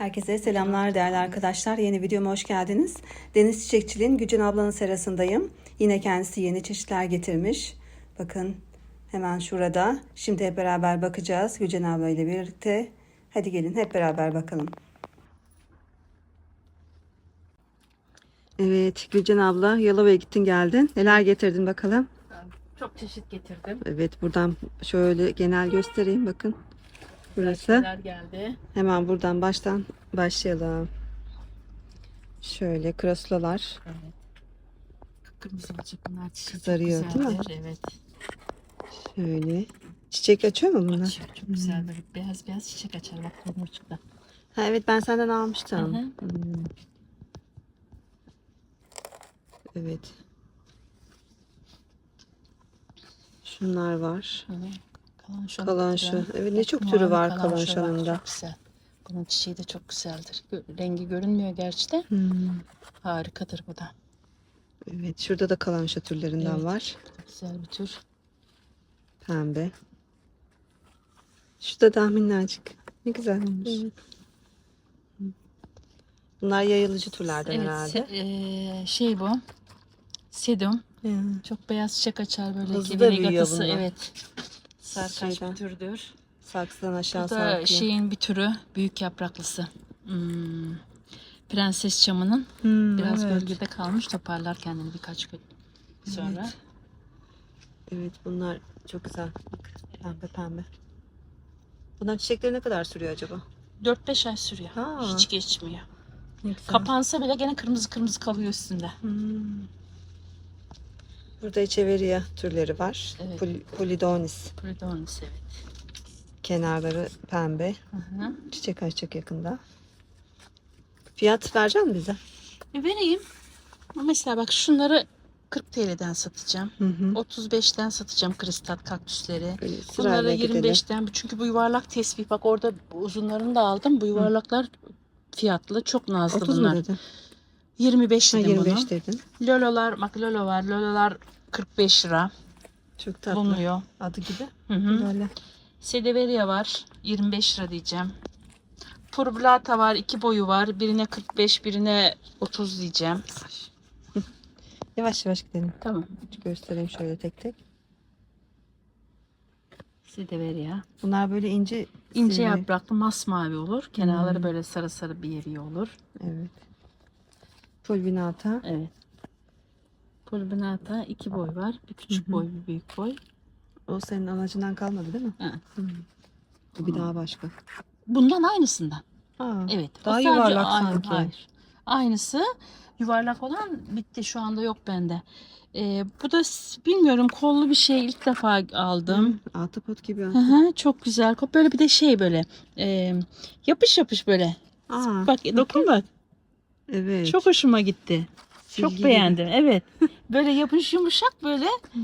Herkese selamlar değerli arkadaşlar. Yeni videoma hoş geldiniz. Deniz Çiçekçiliğin Gücün ablanın serasındayım. Yine kendisi yeni çeşitler getirmiş. Bakın hemen şurada. Şimdi hep beraber bakacağız Gücün abla ile birlikte. Hadi gelin hep beraber bakalım. Evet Gülcan abla Yalova'ya gittin geldin. Neler getirdin bakalım. Çok çeşit getirdim. Evet buradan şöyle genel göstereyim bakın. Burası. Geldi. Hemen buradan baştan başlayalım. Şöyle krasulalar. Evet. Kırmızı olacak bunlar çiçek. Kızarıyor, değil mi? Evet. Şöyle. Çiçek açıyor mu bunlar? Açıyor, çok güzel böyle beyaz beyaz çiçek açar bak tomurcukta. Ha, evet ben senden almıştım. Hı hı. Hmm. Evet. Şunlar var. Kalan şu. Kalan şu. Evet ne çok türü var kalan şanında. Çok güzel. Bunun çiçeği de çok güzeldir. Rengi görünmüyor gerçi de. Hmm. Harikadır bu da. Evet şurada da kalan şu türlerinden Evet. var. Güzel bir tür. Pembe. Şu da daha minnacık. Ne güzel olmuş. Bunlar yayılıcı türlerden Evet. herhalde. eee, şey bu. Sedum. Ya. Çok beyaz çiçek açar böyle. Hızlı da büyüyor bunlar. Evet. Sarkaç Şeyden. bir türdür. Saksıdan aşağı Bu da sarkıyor. şeyin bir türü. Büyük yapraklısı. Hmm, Prenses çamının. Hmm, Biraz evet. gölgede kalmış. Toparlar kendini birkaç gün sonra. Evet. Evet bunlar çok güzel. Bak, pembe pembe. Bunlar çiçekleri ne kadar sürüyor acaba? 4-5 ay sürüyor. Ha. Hiç geçmiyor. Ne güzel. Kapansa bile gene kırmızı kırmızı kalıyor üstünde. Hmm. Burada echeveria türleri var. Evet. Pol- Polidonis. Pridonis evet. Kenarları pembe. Hı hı. Çiçek açacak yakında. Fiyat verecek misin bize? E vereyim. Mesela bak şunları 40 TL'den satacağım. Hı hı. 35'ten satacağım kristal kaktüsleri. Böyle Bunları gidelim. 25'ten çünkü bu yuvarlak tesbih bak orada uzunlarını da aldım. Bu yuvarlaklar fiyatlı çok nazlı 30 bunlar. mu dedin? 25 Ha, dedim 25 bunu. dedin. Lololar bak lolo var. Lololar 45 lira Çok tatlı. bulunuyor. Adı gibi. Hı hı. Böyle. Sedeveria var. 25 lira diyeceğim. Purblata var. iki boyu var. Birine 45, birine 30 diyeceğim. Yavaş yavaş gidelim. Tamam. Göstereyim şöyle tek tek. Sedeveria. Bunlar böyle ince İnce sivri. yapraklı masmavi olur. Kenarları Hmm. böyle sarı sarı bir yeri olur. Evet. Fulvinata. Evet. Pulbinata iki boy var. Bir küçük Hı hı. boy, bir büyük boy. O senin anacından kalmadı değil mi? Hı. Bu bir daha başka. Bundan aynısından. Ha. Evet. o Daha sadece yuvarlak aynı- sanki. Hayır. Aynısı yuvarlak olan bitti. Şu anda yok bende. Ee, bu da bilmiyorum kollu bir şey ilk defa aldım. Hı, Ahtapot gibi. Hı hı, çok güzel. Böyle bir de şey böyle e, yapış yapış böyle. Aa, Bak dokun bak. Evet. Çok hoşuma gitti. Silgi Çok beğendim. Evet. Böyle yapış yumuşak böyle. Hmm.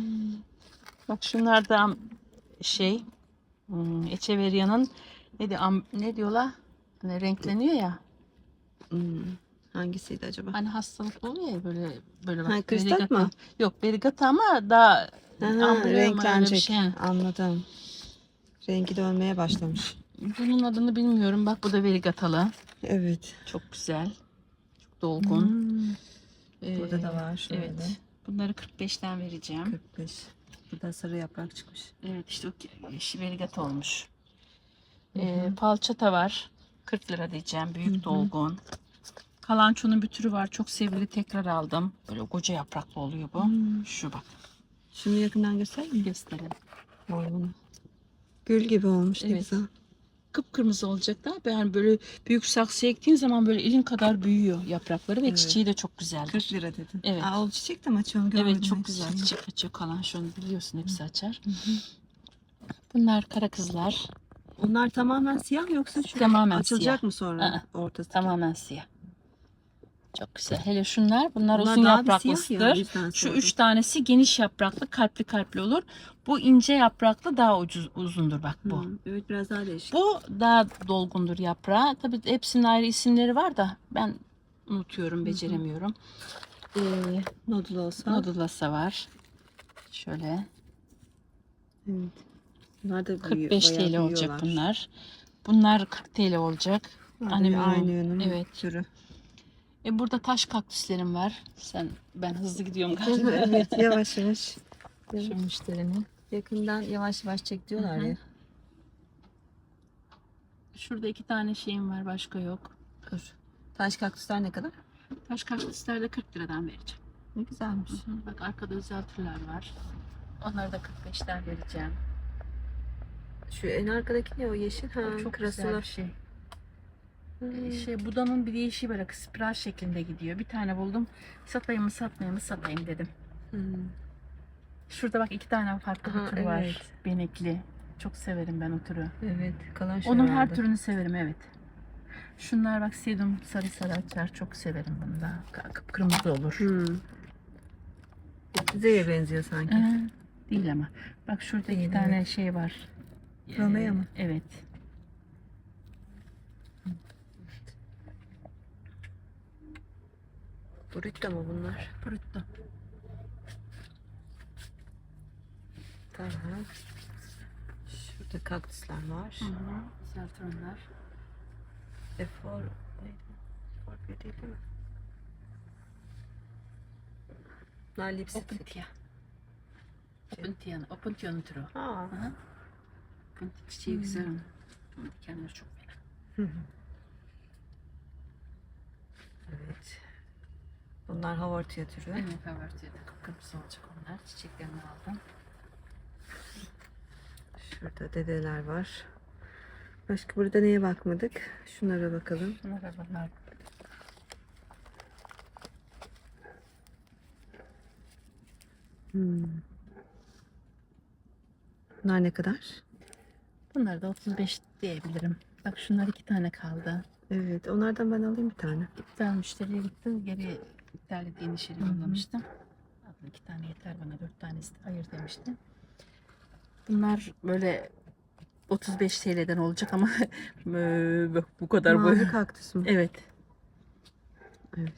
Bak şunlar da şey hmm, Echeveria'nın ne, diyor, am- ne diyorlar? Hani renkleniyor ya. Hmm. Hangisiydi acaba? Hani hastalık oluyor ya böyle böyle bak. Ha, kristal mı? Yok verigata ama daha Ha, ambriyo mu öyle bir renklenecek. şey. Anladım. Rengi dönmeye başlamış. Bunun adını bilmiyorum. Bak bu da verigatalı. Evet. Çok güzel. Dolgun. Hmm. Ee, Burada da var şöyle. Evet. Bunları 45'ten vereceğim. 45. Burada sarı yaprak çıkmış. Evet işte o verigata olmuş. Ee, palçata var. 40 lira diyeceğim. Büyük dolgun. Kalançonun bir türü var. Çok sevgili tekrar aldım. Böyle koca yapraklı oluyor bu. Hmm. Şu bak. Şunu yakından göster mi? Gösterelim. Boynunu. Gül gibi olmuş ne Evet. güzel. Kıpkırmızı olacak da yani böyle büyük saksıya ektiğin zaman böyle elin kadar büyüyor yaprakları ve Evet. çiçeği de çok güzel. 40 lira dedin. Evet. Aa, o çiçek de mi açıyor? Onu görmedim Evet çok güzel çiçek açıyor kalan şunu biliyorsun hepsi açar. Bunlar kara kızlar. Onlar tamamen siyah yoksa şu Tamamen açılacak siyah. mı sonra Aa, ortası? Tamamen siyah. Çok güzel. Hele şunlar bunlar, Bunlar uzun ya, yapraklısıdır. yüzden Şu üç tanesi geniş yapraklı kalpli kalpli olur. Bu ince yapraklı daha ucuz uzundur bak bu. Hı, Evet biraz daha değişik. Bu daha dolgundur yaprağı. Tabii hepsinin ayrı isimleri var da ben unutuyorum, beceremiyorum. Ee, Nodul olsa. Nodulasa var. Şöyle Evet. Bunlar da büyüyor, 45 bayağı TL olacak bunlar. Bunlar 40 TL olacak. Alüminyum, Aynı evet. türü. E burada taş kaktüslerim var. Sen ben hızlı gidiyorum galiba. evet yavaş yavaş. Şu müşterini. Yakından yavaş yavaş çek diyorlar ya. Şurada iki tane şeyim var başka yok. Dur. Taş kaktüsler ne kadar? Taş kaktüsler de 40 liradan vereceğim. Ne güzelmiş. Hı hı. Bak arkada özel türler var. Onları da 45'ten vereceğim. Şu en arkadaki ne o yeşil? Ha, O çok krasula. güzel bir şey. Hmm. Şey, budanın bir değişiği böyle spiral şeklinde gidiyor. Bir tane buldum. Satayım mı satmayayım mı satayım dedim. Hmm. Şurada bak iki tane farklı Aha, bir tür var. evet. Benekli. Çok severim ben o türü. Evet. Kalan şey Onun her herhalde. türünü severim evet. Şunlar bak sedum sarı sarı açar. Çok severim bunu da. Kıpkırmızı olur. Hmm. Zeye benziyor sanki. Ee, değil ama. Bak şurada iki Değil, tane şey var. Romeo Ee, mu? Evet. Brutta mı bunlar? Brutto. Tamam. Şurada kaktüsler var. Hı hı. Güzel tonlar. Efor neydi? Efor bir değil mi? Bunlar lipstick. Opuntia. Opuntia'nın, Opuntia'nın türü. Aa. Aha. Opuntia çiçeği güzel onun. Ama dikenleri çok fena. Hı hı. Evet. Bunlar havortia türü. Benim kabartıya da kıpkırmızı olacak onlar. Çiçeklerini aldım. Şurada dedeler var. Başka burada neye bakmadık? Şunlara bakalım. Bunlar bunlar. Hmm. Bunlar ne kadar? Bunlar da 35 diyebilirim. Bak şunlar iki tane kaldı. Evet, onlardan ben alayım bir tane. İptal müşteriye gitti. Geri iptal ettiğin işi Hı hı. yollamıştım. Abla iki tane yeter bana. Dört tanesi ayır demiştim. Bunlar böyle 35 TL'den olacak ama bu kadar Mavi boy. kaktüs mü? Evet. Evet.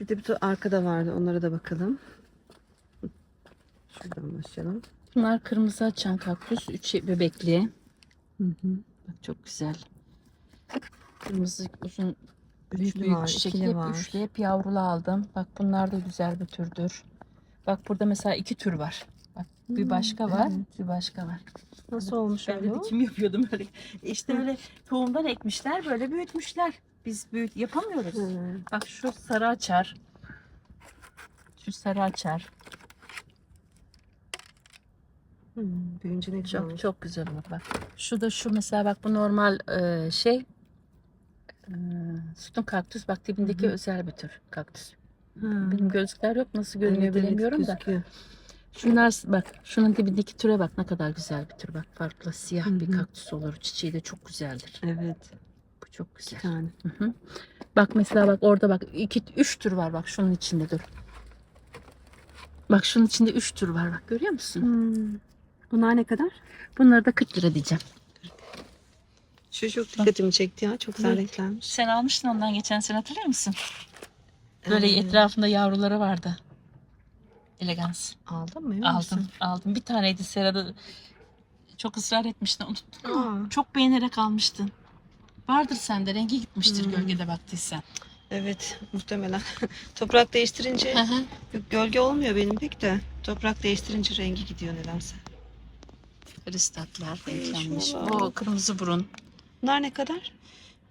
Bir de bir de arkada vardı. Onlara da bakalım. Şuradan başlayalım. Bunlar kırmızı açan kaktüs. Üç bebekli. Hı hı. Bak çok güzel. Kırmızı uzun Üçlü büyük var, çiçekli ikili hep var. üçlü hep yavrulu aldım. Bak bunlar da güzel bir türdür. Bak burada mesela iki tür var. Bak bir Hmm, başka var, evet. bir başka var. Nasıl olmuş Ben öyle de o? dikim yapıyordum öyle. İşte öyle tohumdan ekmişler, böyle büyütmüşler. Biz büyüt yapamıyoruz. Hı. Bak şu sarı açar. Şu sarı açar. Hı, Büyüyünce ne güzel Çok olur. çok güzel olur bak. Şu da şu mesela bak bu normal e, şey e, sütun kaktüs. Bak dibindeki Hı özel bir tür kaktüs. Ha. Benim gözlükler yok nasıl görünüyor Evet, evet, bilemiyorum da. gözüküyor. Şunlar bak şunun dibindeki türe bak ne kadar güzel bir tür bak farklı siyah Hı bir kaktüs olur. Çiçeği de çok güzeldir. Evet. Bu çok güzel. tane. Hı. Bak mesela bak orada bak iki üç tür var bak şunun içinde dur. Bak şunun içinde üç tür var bak görüyor musun? Hmm. Bunlar ne kadar? Bunları da 40 lira diyeceğim. Şu çok dikkatimi çekti ya. Çok güzel renklenmiş. Sen almıştın ondan geçen sene hatırlıyor musun? Böyle Ee, etrafında yavruları vardı. Elegans. Aldın mı? emin Aldım, misin? aldım. Bir taneydi Serada. Çok ısrar etmiştin. Unuttun mu? Aa. Çok beğenerek almıştın. Vardır sende. Rengi gitmiştir Hmm. gölgede baktıysan. Evet muhtemelen. Toprak değiştirince Hı hı. gölge olmuyor benim pek de. Toprak değiştirince rengi gidiyor nedense. Kristatlar renklenmiş. Maşallah. O kırmızı burun. Bunlar ne kadar?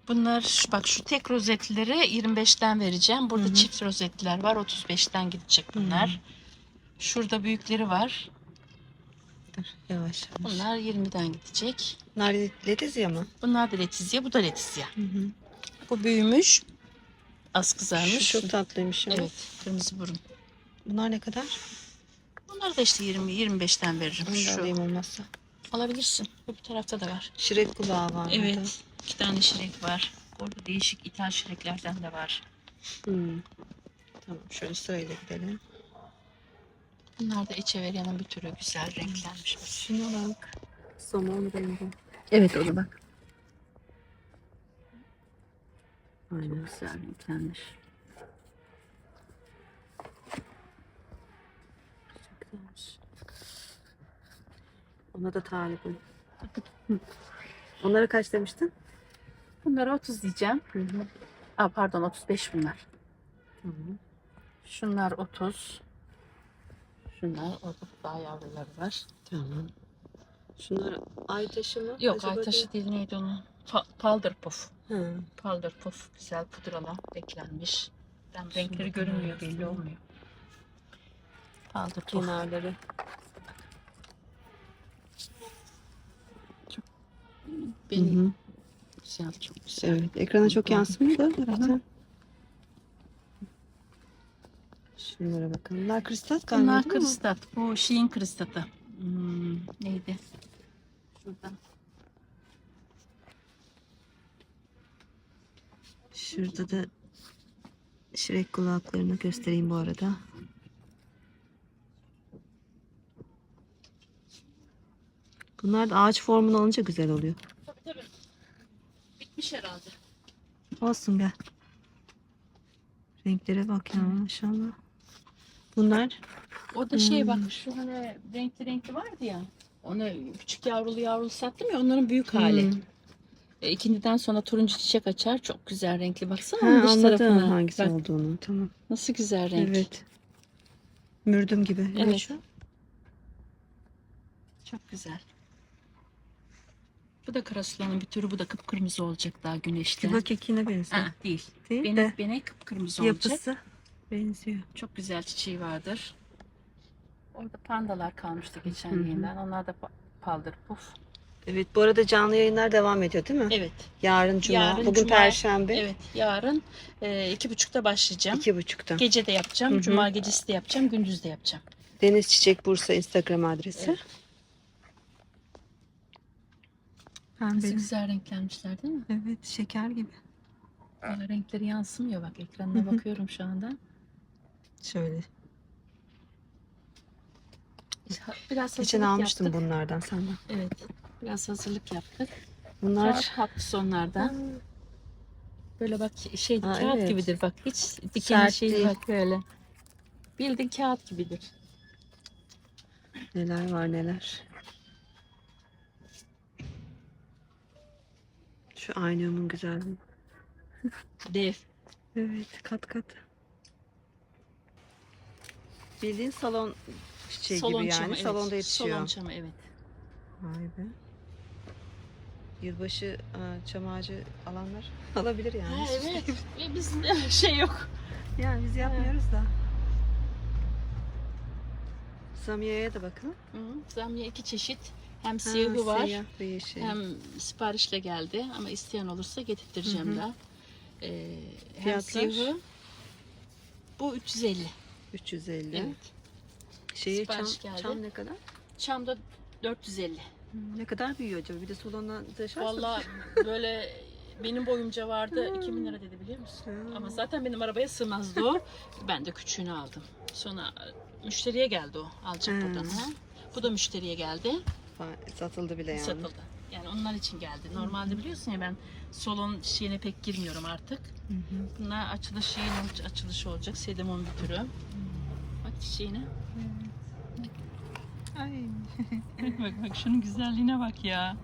Bunlar bak şu tek rozetlileri 25'ten vereceğim. Burada Hı hı. çift rozetliler var. 35'ten gidecek bunlar. Şurada büyükleri var. Dur yavaş yavaş. Bunlar 20'den gidecek. Bunlar letizya mı? Bunlar da letizya, bu da letizya. Hı hı. Bu büyümüş. Az kızarmış. Şu çok tatlıymış. ya. Evet, kırmızı burun. Bunlar ne kadar? Bunlar da işte 20 25'ten veririm. Da Şu alayım olmazsa. Alabilirsin. Bu tarafta da var. Şirek kulağı var burada. Evet. iki tane şirek var. Orada değişik ithal şireklerden de var. Hmm. Tamam şöyle sırayla gidelim. Bunlar da Echeverria'nın bir türü güzel renklenmiş. Şuna bak. Somon rengi. Evet onu bak. Aynen. Güzel renklenmiş. Çok güzelmiş. Ona da talibim. Onlara kaç demiştin? Bunlara 30 diyeceğim. Hı hı. Aa, pardon 35 bunlar. Tamam. Şunlar 30. Şunlar orada daha yavruları var. Tamam. Şunlar ay taşı mı? Yok Acaba ay taşı değil neydi onun? Pa- paldır puf. Ha. Paldır puf. Güzel pudrala eklenmiş. Ben renkleri görünmüyor belli olmuyor. Paldır puf. Kenarları. Benim güzel çok güzel. Evet. Ekrana çok yansımıyor da zaten. Şunlara bakın. Bunlar kristal galiba Bunlar kristat. Bu şeyin kristatı. Hmm, neydi? Şurada. Şurada da şirek kulaklarını göstereyim bu arada. Bunlar da ağaç formunu alınca güzel oluyor. Tabii tabii. Bitmiş herhalde. Olsun gel. Renklere bak ya maşallah. Bunlar O da şey bak şu hani renkli renkli vardı ya. Onu küçük yavrulu yavrulu sattım ya onların büyük hali. Hmm. E, ikindiden sonra turuncu çiçek açar. Çok güzel renkli baksana Ha, dış anladım tarafına. hangisi Bak, olduğunu. Tamam. Nasıl güzel renk. Evet. Mürdüm gibi. Evet. şu. Çok güzel. Bu da karasulanın bir türü. Bu da kıpkırmızı olacak daha güneşte. Küba kekine benziyor. Ha, değil. Değil Benim, de benim kıpkırmızı olacak. yapısı benziyor. Çok güzel çiçeği vardır. Orada pandalar kalmıştı geçen Hı. Onlar da pa- paldır puf. Evet bu arada canlı yayınlar devam ediyor değil mi? Evet. Yarın cuma, Yarın bugün cuma, perşembe. Evet. Yarın e, iki buçukta başlayacağım. iki buçukta. Gece de yapacağım. Hı hı. Cuma gecesi de yapacağım. Gündüz de yapacağım. Deniz Çiçek Bursa Instagram adresi. Evet. Nasıl Pembe. güzel renklenmişler değil mi? Evet şeker gibi. Böyle renkleri yansımıyor bak ekranına bakıyorum şu anda. Şöyle. Biraz Geçen hazırlık almıştım yaptık. bunlardan senden. Evet. Biraz hazırlık yaptık. Bunlar Kağıt hafta sonlarda. Böyle bak şey Aa, kağıt evet. gibidir bak hiç dikenli Sert şey değil. bak böyle. Bildin kağıt gibidir. neler var neler. Şu aynamın güzelliği. Dev. Evet kat kat. Bildiğin salon çiçeği Salon gibi yani. çamı, evet. Salonda yetişiyor. Salon çamı evet. Vay be. Yılbaşı e, çam ağacı alanlar alabilir yani. Ha, evet. Ve bizde şey yok. Yani biz yapmıyoruz da. Samiye'ye de bakın. Hı, Zamya iki çeşit. Hem Ha, siyahı var Siyah ve yeşil. hem siparişle geldi ama isteyen olursa getirteceğim Hı hı. da. Ee, hem Fiyatlar? siyahı bu 350. 350. Evet. Şehir çam, Sipariş geldi. çam ne kadar? Çamda 450. Ne kadar büyüyor acaba? Bir de salondan taşarsa. Vallahi böyle benim boyumca vardı 2000 lira dedi biliyor musun? Hmm. Ama zaten benim arabaya sığmazdı o. Ben de küçüğünü aldım. Sonra müşteriye geldi o alacak Hmm. buradan. Ha. Bu da müşteriye geldi. Satıldı bile yani. Satıldı. Yani onlar için geldi. Normalde biliyorsun ya ben salon şeyine pek girmiyorum artık. Hı hı. Bunlar açılış şeyin ol- açılışı olacak. Sedemon bir türü. Bak çiçeğine. Ay. bak bak şunun güzelliğine bak ya.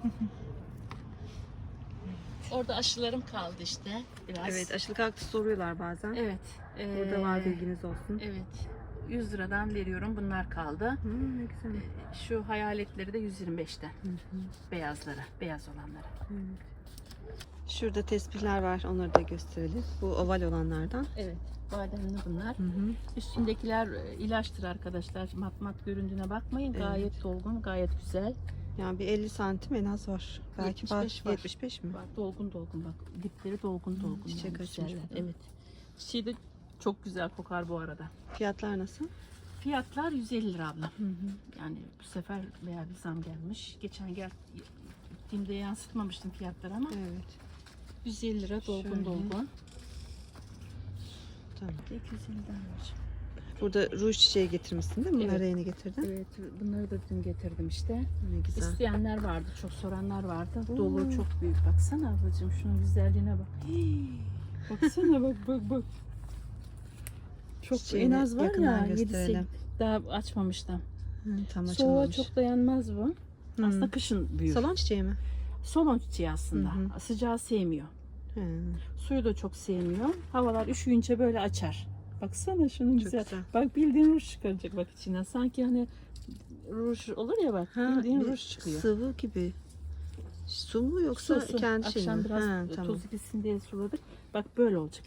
Orada aşılarım kaldı işte biraz. Evet aşılı kaktüs soruyorlar bazen. Evet. Burada var ee, bilginiz olsun. Evet. 100 liradan veriyorum. Bunlar kaldı. Hı, ne güzel. Şu hayaletleri de 125'ten. Hı hı. Beyazlara, beyaz olanlara. Evet. Şurada tespihler var. Onları da gösterelim. Bu oval olanlardan. Evet. Bademli bunlar. Hı hı. Üstündekiler e, ilaçtır arkadaşlar. Mat mat göründüğüne bakmayın. Evet. Gayet dolgun, gayet güzel. Yani bir 50 santim en az var. Belki 75 var. var. 75 mi? Bak dolgun dolgun bak. Dipleri dolgun dolgun. çiçek yani açmış güzeller. Evet. Çiçeği de çok güzel kokar bu arada. Fiyatlar nasıl? Fiyatlar 150 lira abla. Hı hı. Yani bu sefer bayağı bir zam gelmiş. Geçen gel gittiğimde yansıtmamıştım fiyatları ama Evet. 150 lira dolgun Şöyle. dolgun. Tamam. 250'den var. Burada ruj çiçeği getirmişsin değil mi? Bunları Evet. yeni getirdin. Evet bunları da dün getirdim işte. Ne güzel. İsteyenler vardı, çok soranlar vardı. Oo. Dolu çok büyük. Baksana ablacığım şunun güzelliğine bak. Baksana bak bak bak. Çok Çiçeğini en az var ya 7 gösterelim. daha açmamıştım. Hı, tam Soğuğa açılmamış. çok dayanmaz bu. Hı. Aslında kışın büyür. Salon çiçeği mi? Solon çiçeği aslında. Hı Sıcağı sevmiyor. He, Suyu da çok sevmiyor. Havalar üşüyünce böyle açar. Baksana şunun Çok güzel. güzel. Bak bildiğin ruj çıkaracak bak içinden. Sanki hani ruj olur ya bak. Bildiğin bir ruj çıkıyor. Sıvı gibi. Su mu yoksa Su, su. kendi şey Akşam mi? biraz Ha, tamam. tozu gitsin diye suladık. Bak böyle olacak.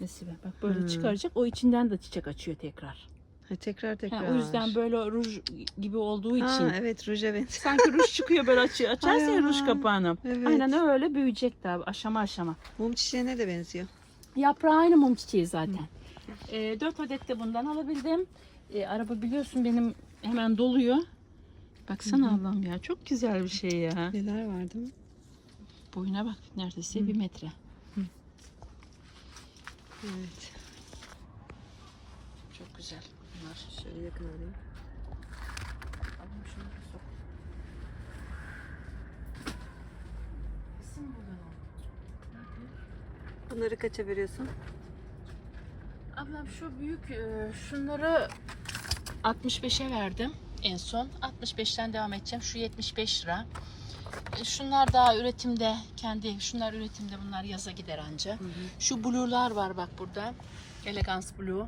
Nesibe bak böyle Hmm. çıkaracak. O içinden de çiçek açıyor tekrar. Ha, tekrar Ha, tekrar. o yüzden böyle ruj gibi olduğu Ha, için. evet ruja benziyor. Sanki ruj çıkıyor böyle açıyor. Açarsın ya ruj kapağını. evet. Aynen öyle büyüyecek abi aşama aşama. Mum çiçeğine de benziyor. Yaprağı aynı mum çiçeği zaten. E, 4 adet de bundan alabildim. E, araba biliyorsun benim hemen doluyor. Baksana ablam ya çok güzel bir şey ya. Neler var değil mi? Boyuna bak neredeyse bir metre. Evet. Çok güzel bunlar. Şöyle yakın alayım. Ablam şunu bir sok. Kesin buradan. Bunları kaça veriyorsun? Ablam şu büyük e, şunları 65'e verdim en son. 65'ten devam edeceğim. Şu 75 lira. E, Şunlar daha üretimde kendi şunlar üretimde bunlar yaza gider anca. Şu blue'lar var bak burada. Elegance blue.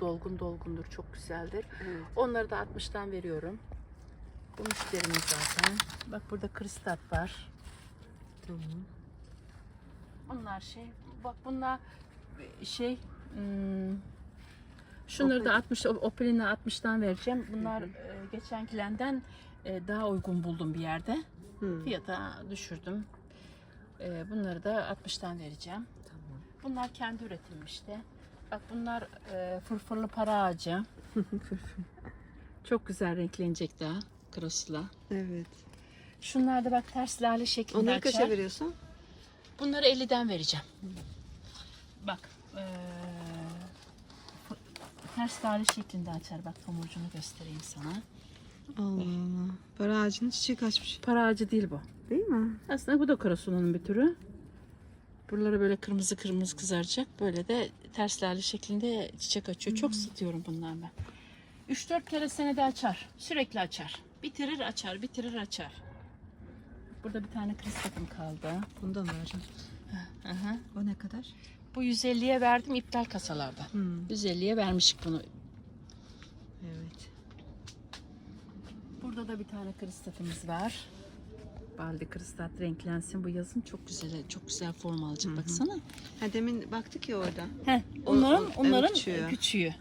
Dolgun dolgundur çok güzeldir. Evet. Onları da 60'tan veriyorum. Bu müşterimiz zaten. Bak burada kristal var. Tamam. Bunlar şey. Bak bunlar şey hmm, şunları da 60 Opel'ine 60'tan vereceğim. Bunlar e, geçenkilenden e, daha uygun buldum bir yerde. Hı. Fiyata düşürdüm. E, bunları da 60'tan vereceğim. Tamam. Bunlar kendi üretim işte. Bak bunlar e, fırfırlı para ağacı. Çok güzel renklenecek daha. Krosla. evet. Şunlar da bak ters lale şeklinde Onları açar. kaça veriyorsun? Bunları 50'den vereceğim. Bak. f- ters lale şeklinde açar. Bak tomurcuğunu göstereyim sana. Allah Allah. Para ağacının çiçek açmış. Para ağacı değil bu. Değil mi? Aslında bu da karasunanın bir türü. Buraları böyle kırmızı kırmızı kızaracak. Böyle de ters lale şeklinde çiçek açıyor. Çok satıyorum bundan ben. 3-4 kere senede açar. Sürekli açar. Bitirir açar, bitirir açar. Burada bir tane kristalım kaldı. Bundan vereceğim. Hı hı. O ne kadar? Bu 150'ye verdim iptal kasalarda. Hı. 150'ye vermişik bunu. Burada da bir tane kristatımız var. Baldi kristat renklensin bu yazın çok güzel çok güzel form alacak baksana. Ha demin baktık ya orada. Heh, O- onların o- onların en küçüğü. küçüğü.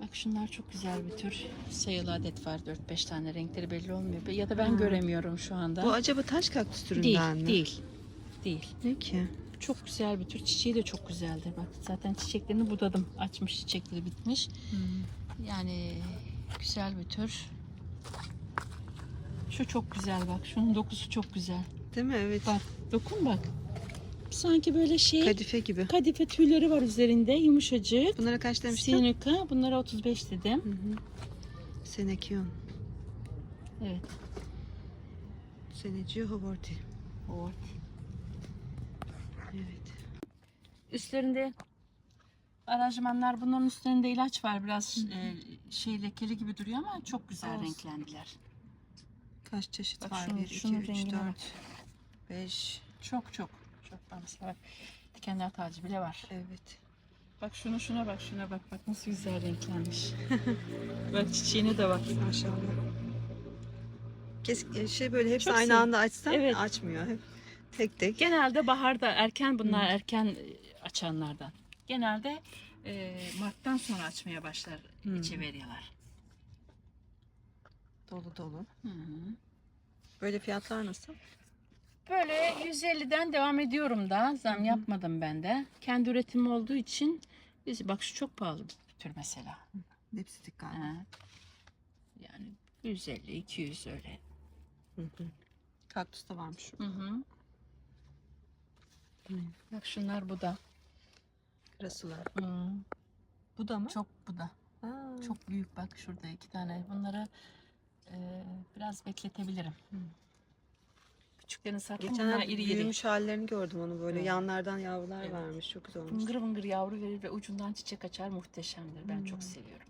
Bak şunlar çok güzel bir tür. Sayılı adet var 4-5 tane renkleri belli olmuyor. Ya da ben Ha. göremiyorum şu anda. Bu acaba taş kaktüs türünden değil, mi? değil. Değil. Ne ki? Çok güzel bir tür. Çiçeği de çok güzeldir. Bak zaten çiçeklerini budadım. Açmış çiçekleri bitmiş. Yani güzel bir tür. Şu çok güzel bak. Şunun dokusu çok güzel. Değil mi? Evet. Bak dokun bak. Sanki böyle şey Kadife gibi. kadife tüyleri var üzerinde yumuşacık. Bunlara kaç demiştin? Sinuka. Bunlara 35 dedim. Hı hı. Senekion. Evet. Senecio Havorti. O. Evet. Üstlerinde aranjmanlar bunların üstlerinde ilaç var biraz e, şey lekeli gibi duruyor ama çok güzel Olsun. renklendiler. Kaç çeşit Bak var? şunun- 1, 2, şunun 3, rengine 4, bak. 5. Çok çok. Çok bak mesela bak. Dikenler tacı bile var. Evet. Bak şuna şuna bak şuna bak bak nasıl güzel renklenmiş. bak çiçeğine de bak. Maşallah. Kes, şey böyle hepsi Çok aynı sev- anda açsan Evet. açmıyor. Hep tek tek. Genelde baharda erken bunlar erken e, açanlardan. Genelde e, Mart'tan sonra açmaya başlar Hmm. içe veriyorlar. Dolu dolu. Hı hı. Böyle fiyatlar nasıl? Böyle 150'den devam ediyorum da zam yapmadım ben de. Kendi üretimim olduğu için biz bak şu çok pahalı bir tür mesela. Galiba. Ha. Yani 150 200 öyle. Hı hı. Kaktüs de varmış. Hı. Hı. Bak şunlar bu da. Rasular. Hı. Bu da mı? Çok bu da. Aa, Çok büyük bak şurada iki tane. Bunları e, biraz bekletebilirim. Hı. Küçüklerini sattım. Geçen Bunlar iri iri. büyümüş hallerini gördüm onu böyle. Evet. Yanlardan yavrular Evet. vermiş. Çok güzel olmuş. Bıngır bıngır yavru verir ve ucundan çiçek açar muhteşemdir. Ben Hmm. çok seviyorum.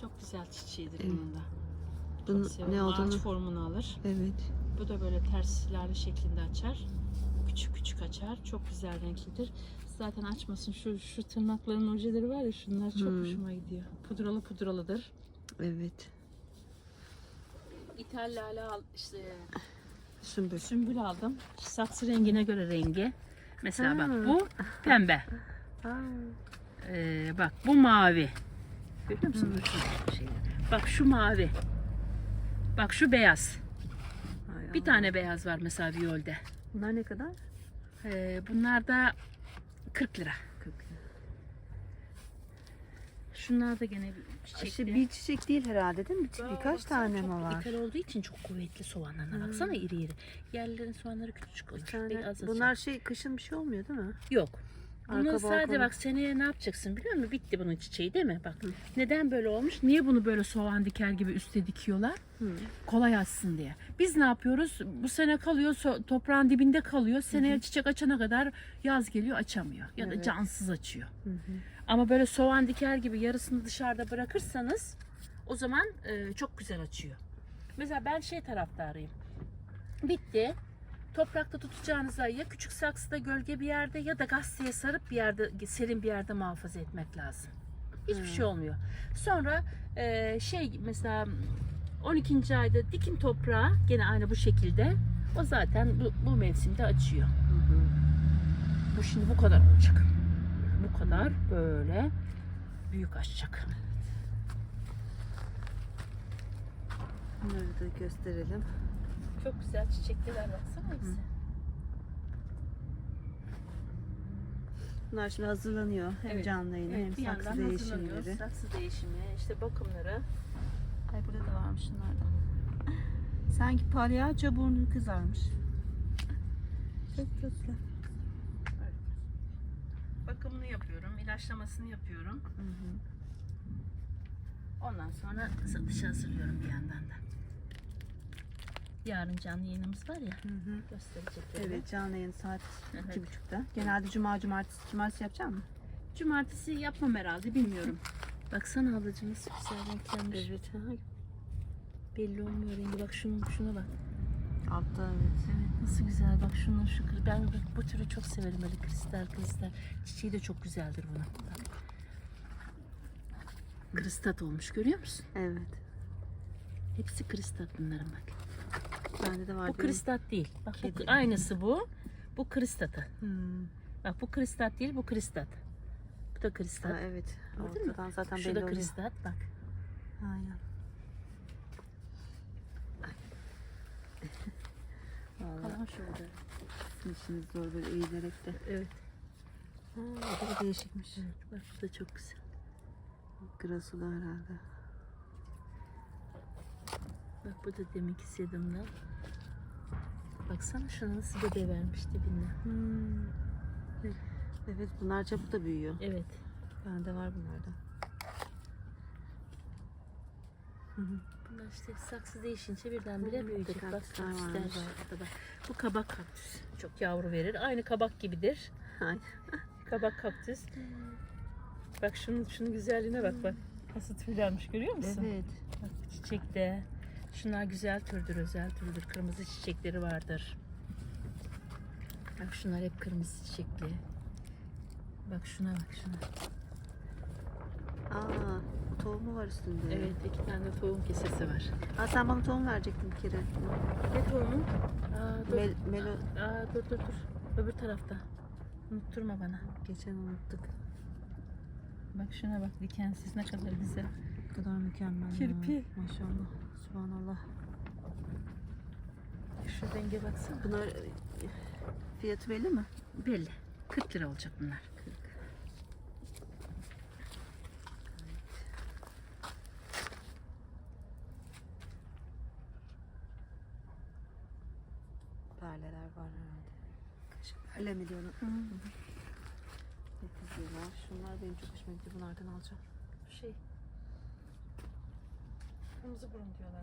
Çok güzel çiçeğidir Evet. bunun da. Bunun ne Ağaç olduğunu... formunu alır. Evet. Bu da böyle ters lale şeklinde açar. Küçük küçük açar. Çok güzel renklidir. Zaten açmasın. Şu şu tırnakların ojeleri var ya şunlar çok Hmm. hoşuma gidiyor. Pudralı pudralıdır. Evet. İthal lale al işte Sümbül. sümbül aldım. Saksı rengine göre rengi. Mesela Ha. bak bu pembe. Ha. Ee, bak bu mavi. Görüyor musun? Hmm. Bak şu mavi. Bak şu beyaz. Bir tane beyaz var mesela viyolde. Bunlar ne kadar? Ee, bunlar da 40 lira. 40 Şunlar da gene bir çiçekli. İşte bir çiçek değil herhalde değil mi? Bir- birkaç tane mi var? İthal olduğu için çok kuvvetli soğanlarına. Hmm. Baksana iri iri. Yerlerin soğanları küçük. Bir tane. Bunlar şey kışın bir şey olmuyor değil mi? yok. Bunu Arka sadece balkon- bak seneye ne yapacaksın biliyor musun? Bitti bunun çiçeği değil mi? Bak Hı. neden böyle olmuş? Niye bunu böyle soğan diker gibi üste dikiyorlar? Hı. kolay açsın diye. Biz ne yapıyoruz? Bu sene kalıyor, toprağın dibinde kalıyor. Seneye çiçek açana kadar yaz geliyor açamıyor. Ya da Evet. cansız açıyor. Hı hı. Ama böyle soğan diker gibi yarısını dışarıda bırakırsanız o zaman e, çok güzel açıyor. Mesela ben şey taraftarıyım. Bitti. Toprakta tutacağınıza ya küçük saksıda gölge bir yerde ya da gazeteye sarıp bir yerde serin bir yerde muhafaza etmek lazım. Hiçbir Hmm. şey olmuyor. Sonra e, şey mesela 12. ayda dikin toprağa gene aynı bu şekilde. O zaten bu, bu mevsimde açıyor. Hı hı. Bu şimdi bu kadar olacak. Bu kadar böyle büyük açacak. Bunları da gösterelim. Çok güzel çiçekler baksana hepsi. Bunlar şimdi hazırlanıyor. Hem Evet. canlı yayını Evet, hem saksı değişimleri. Saksı değişimi, işte bakımları. Ay burada da varmış şunlardan. Sanki palyaço burnu kızarmış. Çok tatlı. Bakımını yapıyorum, ilaçlamasını yapıyorum. Hı hı. Ondan sonra satışa hazırlıyorum bir yandan da. Yarın canlı yayınımız var ya, Hı hı. gösterecekleri. Evet canlı yayın saat Evet. iki buçukta. Genelde cuma cumartesi cumartesi yapacağım mı? Cumartesi yapmam herhalde, bilmiyorum. Baksana ablacığım nasıl güzel renklenmiş. Evet. Belli olmuyor rengi. Bak şunun, şuna bak. Altta evet. Evet nasıl güzel bak şunun şu ben bu, bu türü çok severim böyle kristal kristal çiçeği de çok güzeldir bunun. Bak. Kristat olmuş görüyor musun? Evet. Hepsi kristat bunların bak. Bende de var. Bu kristat değil. Bak bu, aynısı bu. Bu kristatı. Hmm. Bak bu kristat değil bu kristat. Bu da kristat. Ha, evet. Mü? Ortadan zaten Şu belli da oluyor. kristat bak. Aynen. Kalan şurada. işiniz zor böyle eğilerek de. Evet. Ha, bu da değişikmiş. evet. Bak bu da çok güzel. Grasula herhalde. Bak bu da deminki sedumda. Baksana şuna nasıl gebe vermiş dibinde. Hmm. Evet bunlar çabuk da büyüyor. Evet. Bende var bunlardan. Bunlar işte saksı değişince birdenbire burada Bak kaktüsler var burada bak. Bu kabak kaktüs. Çok yavru verir. Aynı kabak gibidir. Aynen. Kabak kaktüs. Bak şunun şunun güzelliğine bak bak. Nasıl tüylenmiş görüyor musun? Evet. Bak bu çiçek de. Şunlar güzel türdür, özel türdür. Kırmızı çiçekleri vardır. Bak şunlar hep kırmızı çiçekli. Bak şuna bak şuna. Aa, tohumu var üstünde. Evet iki tane tohum kesesi var. Aa, sen bana tohum verecektin bir kere. Ne tohumu? Aa, dur. Mel, melo Aa, dur dur dur. Öbür tarafta. Unutturma bana. geçen unuttuk. Bak şuna bak dikensiz ne kadar güzel. Ne kadar mükemmel. ya. Kirpi. Maşallah. Subhanallah. Şu renge baksana. Bunlar e, fiyatı belli mi? Belli. 40 lira olacak bunlar. Perleler var herhalde. Kaş perle mi diyorlar? Çok güzeller. Şunlar benim çok hoşuma gitti. Bunlardan alacağım. Şey. Kırmızı burun diyorlar.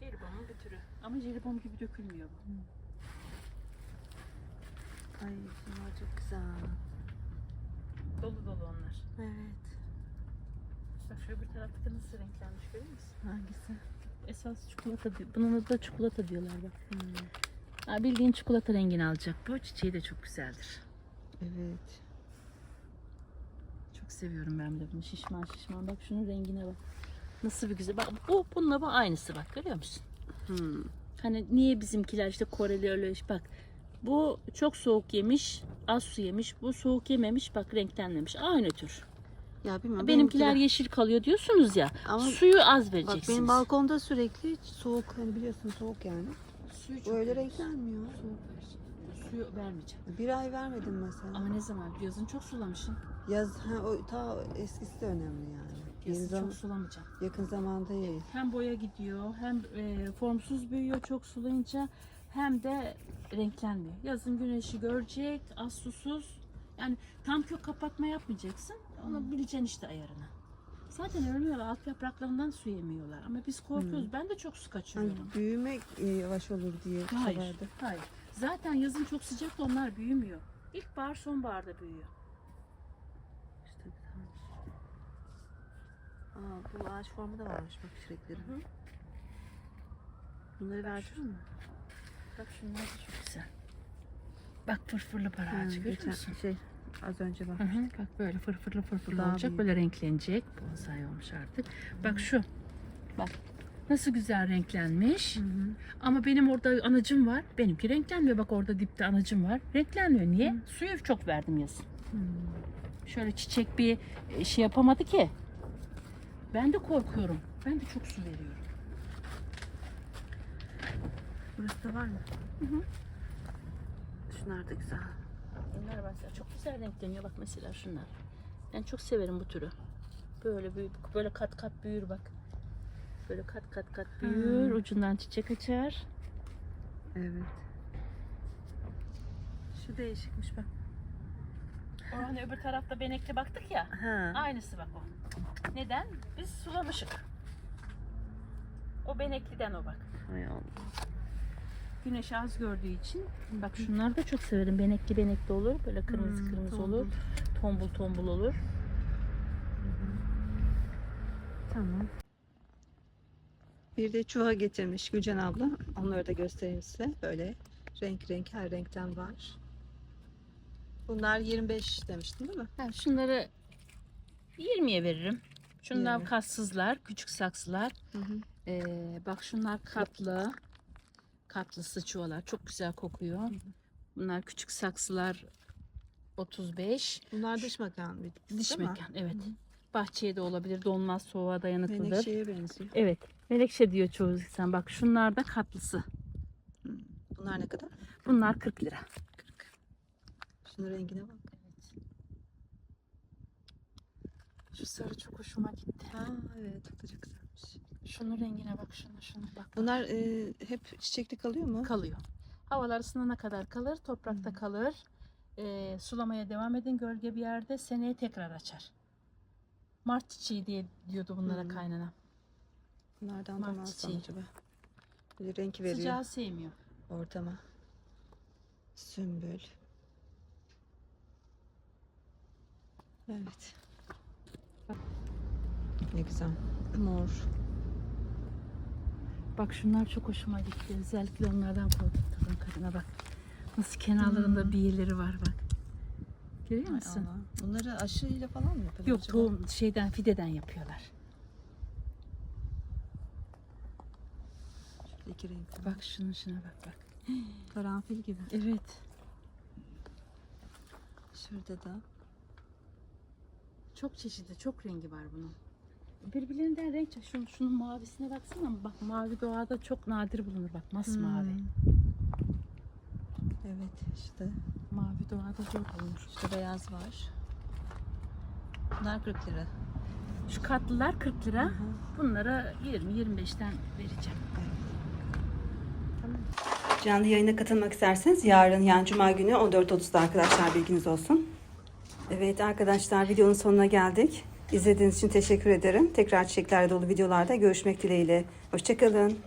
Jelibonun bir türü. Ama jelibon gibi dökülmüyor bu. Ay bunlar çok güzel. Dolu dolu onlar. Evet. Bak şu öbür tarafta nasıl renklenmiş görüyor musun? Hangisi? Esas çikolata diyor. Bunun da çikolata diyorlar bak. Hmm. Ha, bildiğin çikolata rengini alacak. Bu çiçeği de çok güzeldir. Evet. Çok seviyorum ben de bunu. Şişman şişman. Bak şunun rengine bak. Nasıl bir güzel. Bak bu bununla bu aynısı bak görüyor musun? Hmm. Hani niye bizimkiler işte Koreli öyle bak. Bu çok soğuk yemiş, az su yemiş. Bu soğuk yememiş, bak renklenmemiş. Aynı tür. Ya bilmiyorum. Benimkiler benimkiler- yeşil kalıyor diyorsunuz ya. Ama suyu az bak vereceksiniz. benim balkonda sürekli soğuk hani biliyorsun soğuk yani. suyu Öyle renklenmiyor. Soğuk. Suyu vermeyeceğim. Bir ay vermedim mesela. Ama ne zaman? Yazın çok sulamışsın. Yaz ha o ta eskisi de önemli yani. Yeni zaman, çok sulamayacağım. yakın zamanda değil. Hem boya gidiyor, hem e, formsuz büyüyor çok sulayınca hem de renklenmiyor. Yazın güneşi görecek, az susuz. Yani tam kök kapatma yapmayacaksın. Onu bileceksin işte ayarını. Zaten ölmüyorlar. Alt yapraklarından su yemiyorlar. Ama biz korkuyoruz. Ben de çok su Hani kaçırıyorum. büyüme e, yavaş olur diye Hayır. Hayır. Zaten yazın çok sıcak da onlar büyümüyor. İlkbahar sonbaharda büyüyor. İşte bir tane. Aa, bu ağaç formu da varmış bak çiçekleri. Hı. Bunları verdin mi? Bak şunlar da çok güzel. Bak fırfırlı Ha, ağacı görüyor musun? şey az önce bak. Hı hı, bak böyle fırfırlı fırfırlı Daha olacak. büyük. Böyle renklenecek. Bonsai olmuş artık. Bak şu. Bak. Nasıl güzel renklenmiş. Hı hı. Ama benim orada anacım var. Benimki renklenmiyor. Bak orada dipte anacım var. Renklenmiyor. Niye? Suyu çok verdim yazın. Hmm. Şöyle çiçek bir e, şey yapamadı ki. Ben de korkuyorum. Ben de çok su veriyorum. Burası da var mı? Hı hı. Şunlar da güzel. Bunlar mesela çok güzel renkleniyor. Bak mesela şunlar. Ben çok severim bu türü. Böyle büyür, böyle kat kat büyür bak. Böyle kat kat kat büyür. Ucundan çiçek açar. Evet. Şu değişikmiş bak. O hani öbür tarafta benekli baktık ya. Ha. Aynısı bak o. Neden? Biz sulamışık. O benekliden o bak. Hay Allah. Güneş az gördüğü için. Bak şunları da çok severim. Benekli benekli olur. Böyle kırmızı Hmm, kırmızı tombul. olur. Tombul tombul olur. Tamam. Bir de çuha getirmiş Gülcan abla. Onları da göstereyim size. Böyle renk renk her renkten var. Bunlar 25 demiştin değil mi? Ha, şunları 20'ye veririm. Şunlar 20. kassızlar, küçük saksılar. Hı hı. Ee, bak şunlar katlı. Katlısı çuvalar. Çok güzel kokuyor. Bunlar küçük saksılar 35. Bunlar dış mekan değil mi? mekan evet. Bahçeye de olabilir. Donmaz soğuğa dayanıklıdır. Menekşeye benziyor. Evet. Menekşe diyor çoğu insan. Bak şunlar da katlısı. Bunlar ne kadar? Bunlar 40 lira. 40. Şunun rengine bak. Şu sarı çok hoşuma gitti. Ha evet o da çok güzelmiş. Şunun rengine bak şuna şuna bak. Bunlar e, hep çiçekli kalıyor mu? kalıyor. Havalar ısınana kadar kalır, toprakta kalır. Ee, sulamaya devam edin gölge bir yerde seneye tekrar açar. Mart çiçeği diye diyordu bunlara Hmm. kaynana. Bunlardan da Mart mı alsam acaba? Bir renk veriyor Sıcağı sevmiyor. ortama. Sümbül. Evet. Ne güzel. Mor. Bak şunlar çok hoşuma gitti. Özellikle onlardan korkuttum kadına bak. Nasıl kenarlarında Hmm. biyeleri var bak. Görüyor musun? Allah. Bunları aşıyla falan mı yapıyorlar Yok acaba? tohum şeyden fideden yapıyorlar. Şurada iki renk. Bak şunun şuna bak bak. Karanfil gibi. Evet. Şurada da. Çok çeşitli, çok rengi var bunun. Birbirlerinden renk çeşitli. Şunun, şunun mavisine baksana. Bak mavi doğada çok nadir bulunur. Bak masmavi. Hmm. Evet işte. Mavi doğada çok bulunur. İşte beyaz var. Bunlar 40 lira. Şu katlılar 40 lira. Hı hı. Bunlara 20-25'ten vereceğim. Canlı yayına katılmak isterseniz yarın yani Cuma günü 14.30'da arkadaşlar bilginiz olsun. Evet arkadaşlar videonun sonuna geldik. İzlediğiniz için teşekkür ederim. Tekrar çiçeklerle dolu videolarda görüşmek dileğiyle. Hoşçakalın.